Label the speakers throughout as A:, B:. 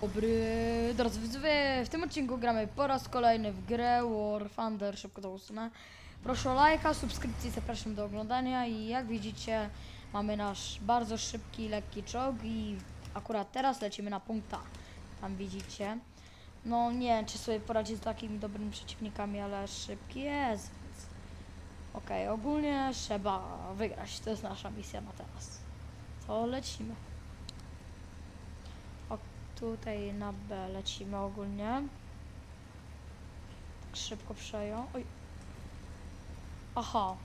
A: Dobry, drodzy widzowie, w tym odcinku gramy po raz kolejny w grę War Thunder, szybko to usunę. Proszę o lajka, subskrypcję, zapraszam do oglądania i jak widzicie mamy nasz bardzo szybki, lekki czołg i akurat teraz lecimy na punkt A. Tam widzicie. No nie wiem, czy sobie poradzi z takimi dobrymi przeciwnikami, ale szybki jest, więc... Okej, ogólnie trzeba wygrać, to jest nasza misja na teraz. To lecimy. Tutaj na B lecimy ogólnie. Tak szybko przejął. Oj. Aha.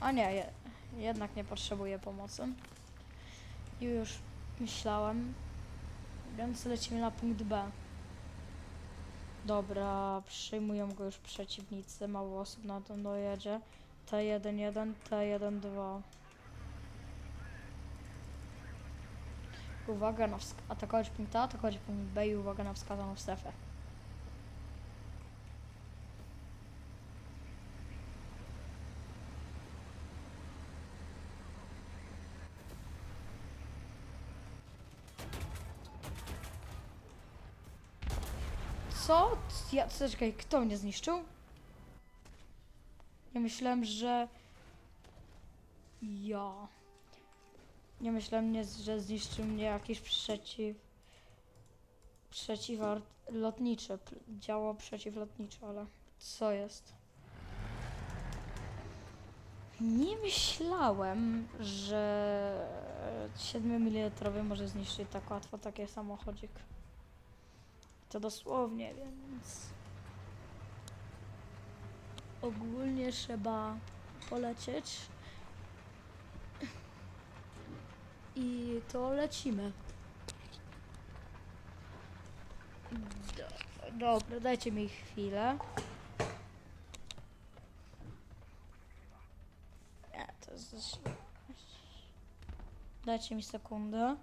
A: A nie, je, jednak nie potrzebuję pomocy. Już myślałem. Więc lecimy na punkt B. Dobra, przyjmują go już przeciwnicy. Mało osób na tym dojedzie. T1-1, T1-2. Uwaga na atakować punkt A, atakować punkt B i uwaga na wskazaną strefę. Co? Ja, co, czekaj, kto mnie zniszczył? Nie myślałem, że... Ja... Nie myślałem, nie, że zniszczył mnie jakiś przeciw... Przeciwlotniczy. p- Działo przeciwlotnicze, ale co jest? Nie myślałem, że 7 mm może zniszczyć tak łatwo taki samochodzik. To dosłownie, więc... Ogólnie trzeba polecieć. I to lecimy. Do, dobra, dajcie mi chwilę. Nie, to. Dajcie mi sekundę.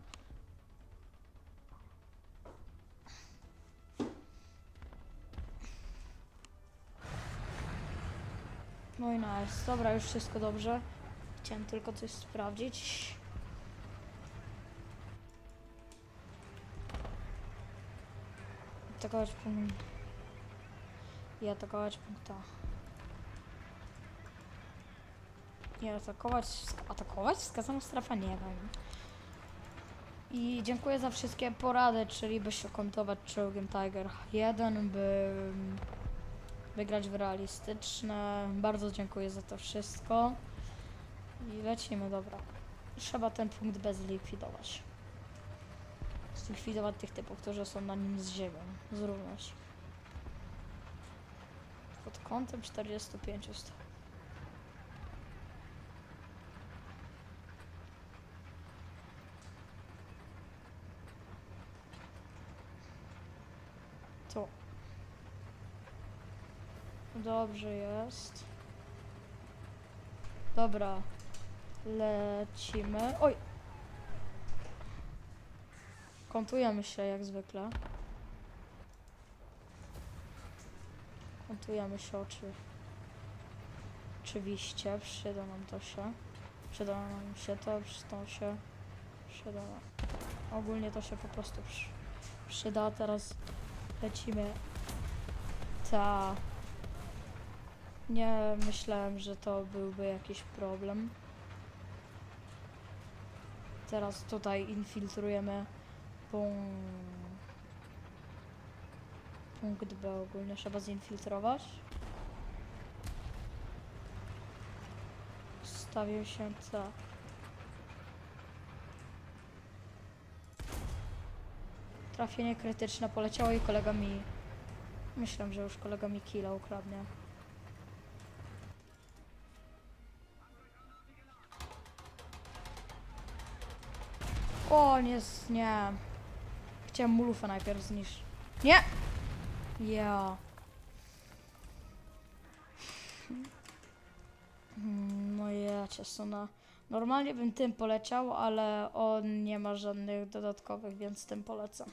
A: No i nice. Dobra, już wszystko dobrze. Chciałem tylko coś sprawdzić. Atakować punkt. I atakować punkta. Nie atakować. Atakować? Wskazaną strefę? Nie wiem. I dziękuję za wszystkie porady, czyli by się kontować czołgiem Tiger 1, by wygrać w realistyczne. Bardzo dziękuję za to wszystko. I lecimy, dobra. Trzeba ten punkt B zlikwidować. Tych typów, którzy są na nim z ziemią. Zrównać. Pod kątem 45 st- Tu. Dobrze jest. Dobra. Lecimy. Oj! Kontujemy się jak zwykle. Kontujemy się oczy. Oczywiście, przyda nam to się. Przyda nam się to, przyda się. Przyda. Ogólnie to się po prostu przy, przyda. Teraz lecimy. Ta. Nie myślałem, że to byłby jakiś problem. Teraz tutaj infiltrujemy punkt. Punkt B ogólnie trzeba zinfiltrować. Stawił się C. Trafienie krytyczne poleciało i kolega mi... Myślę, że już kolega mi killa ukradnie. O, nie, nie. Chciałem mu lufę najpierw zniszczyć. Nie! Ja. No ja cię suna. Normalnie bym tym poleciał, ale on nie ma żadnych dodatkowych, więc tym polecam.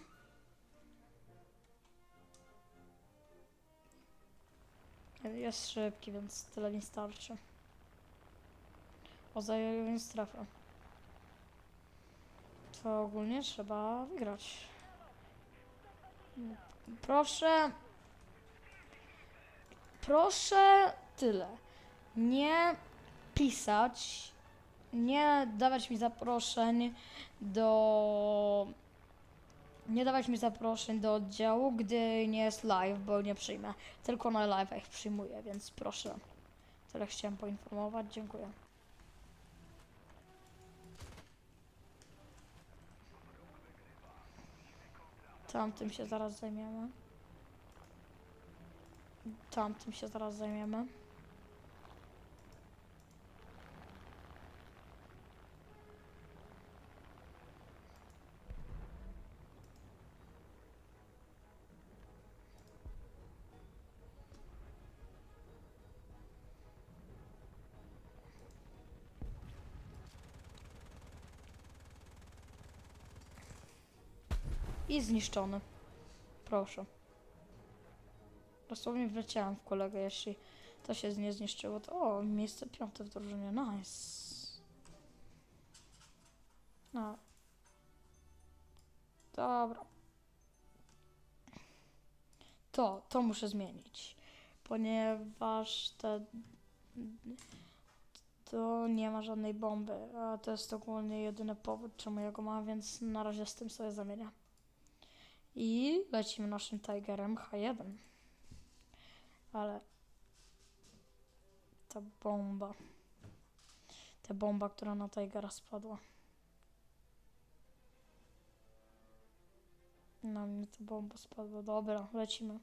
A: Jest szybki, więc tyle nie starczy. O zajęciu strefę. To ogólnie trzeba wygrać. Proszę. Proszę tyle. Nie pisać, nie dawać mi zaproszeń do. Nie dawać mi zaproszeń do oddziału, gdy nie jest live, bo nie przyjmę. Tylko na live ich przyjmuję, więc proszę. Tyle chciałem poinformować. Dziękuję. Tamtym się zaraz zajmiemy. Tamtym się zaraz zajmiemy. I zniszczony. Proszę. Dosłownie wleciałem w kolegę, jeśli to się nie zniszczyło, to o, miejsce piąte w drużynie, nice. No. Dobra. To, to muszę zmienić, ponieważ te... To nie ma żadnej bomby, a to jest ogólnie jedyny powód, czemu ja go mam, więc na razie z tym sobie zamienię. I lecimy naszym Tigerem H1. Ale ta bomba. Ta bomba, która na Tigera spadła. Na mnie ta bomba spadła. Dobra, lecimy.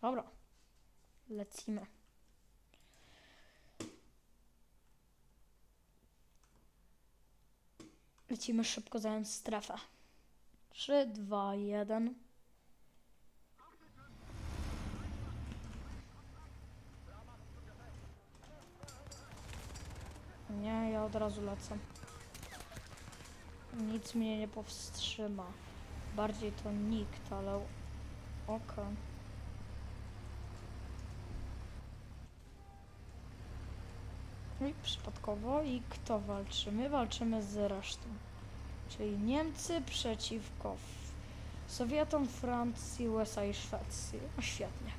A: Dobra. Lecimy. Lecimy szybko zająć strefę. 3, 2, 1. Nie, ja od razu lecę. Nic mnie nie powstrzyma. Bardziej to nikt, ale okej. No i przypadkowo i kto walczy? My walczymy z resztą. Czyli Niemcy przeciwko Sowietom, Francji, USA i Szwecji. No świetnie.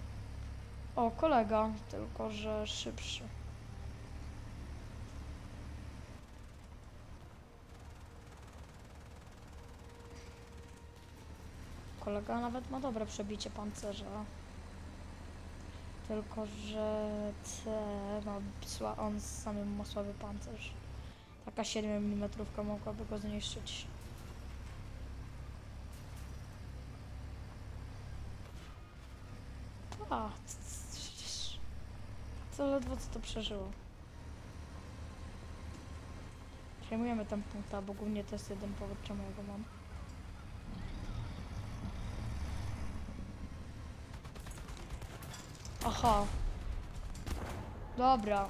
A: O, kolega, tylko że szybszy. Kolega nawet ma dobre przebicie pancerza. Tylko, że te ma sła, on samym ma słaby pancerz. Taka 7 mm mogłaby go zniszczyć. A, c- c- przecież to ledwo co to przeżyło. Przejmujemy ten punkt, bo głównie to jest jeden powód, czemu ja go mam. Aha. Dobra.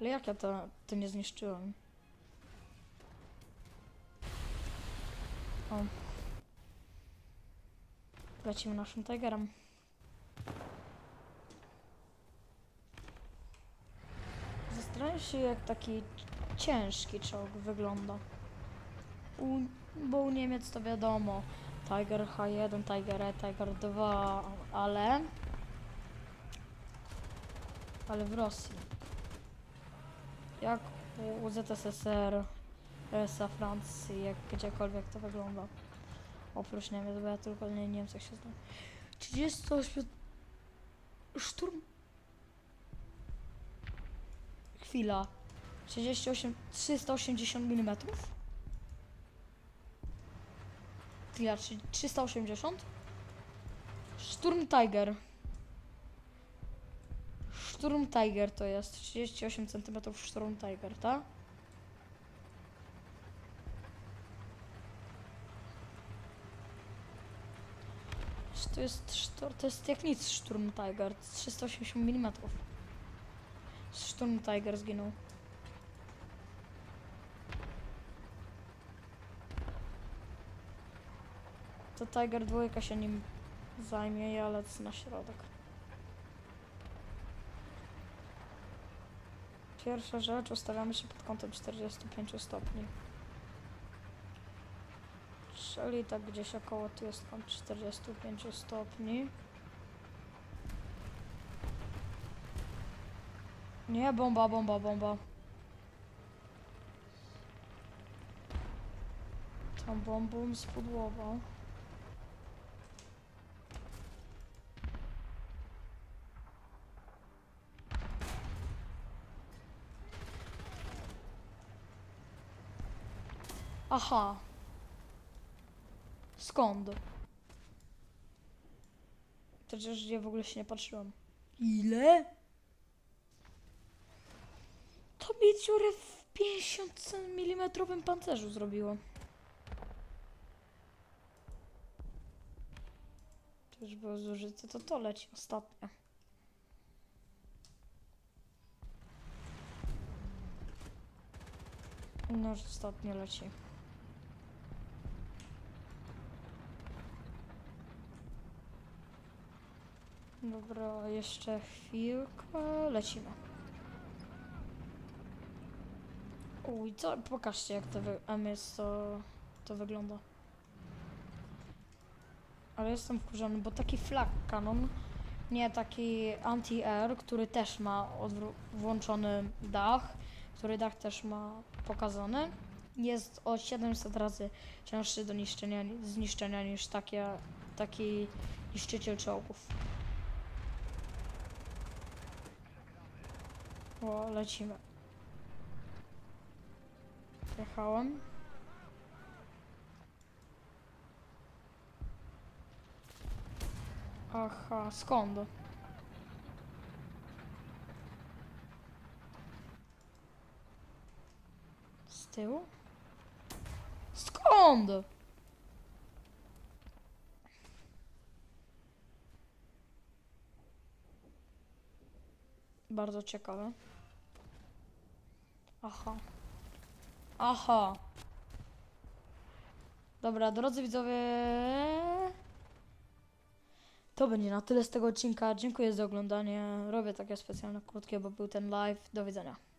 A: Ale jak ja to, to nie zniszczyłem? O. Lecimy naszym Tigerem. Zastanawiam się, jak taki ciężki czołg wygląda. U, bo u Niemiec to wiadomo. Tiger H1, Tiger E, Tiger 2, ale... Ale w Rosji. Jak u ZSSR, USA, Francji, jak gdziekolwiek to wygląda. Oprócz Niemiec, bo ja tylko nie Niemcach się znam. 38... Szturm... Chwila. 38... 380 mm? Czyli 380? Sturm Tiger. Sturm Tiger to jest 38 cm Sturm Tiger, tak? To jest, to jest jak nic Sturm Tiger, 380 mm. Sturm Tiger zginął. To Tiger dwójka się nim zajmie, ja lecę na środek. Pierwsza rzecz, ustawiamy się pod kątem 45 stopni. Czyli tak gdzieś około tu jest kąt 45 stopni. Nie, bomba, bomba, bomba. Tą bombą spudłował. Aha. Skąd? Przecież ja w ogóle się nie patrzyłam. Ile? To mi dziurę w 50 mm pancerzu zrobiło. To już było zużyte, to to leci ostatnio. No już ostatnio leci. Dobra, jeszcze chwilkę. Lecimy. Uj, co? Pokażcie jak to. MS to, to wygląda. Ale jestem wkurzony, bo taki flag cannon, nie taki anti-air, który też ma włączony dach, który dach też ma pokazany, jest o 700 razy cięższy do niszczenia, zniszczenia niż takie, taki niszczyciel czołgów. O, lecimy. Jechałem. Aha, skąd? Z tyłu? Skąd? Bardzo ciekawe. Aha. Aha. Dobra, drodzy widzowie. To będzie na tyle z tego odcinka. Dziękuję za oglądanie. Robię takie specjalne krótkie, bo był ten live. Do widzenia.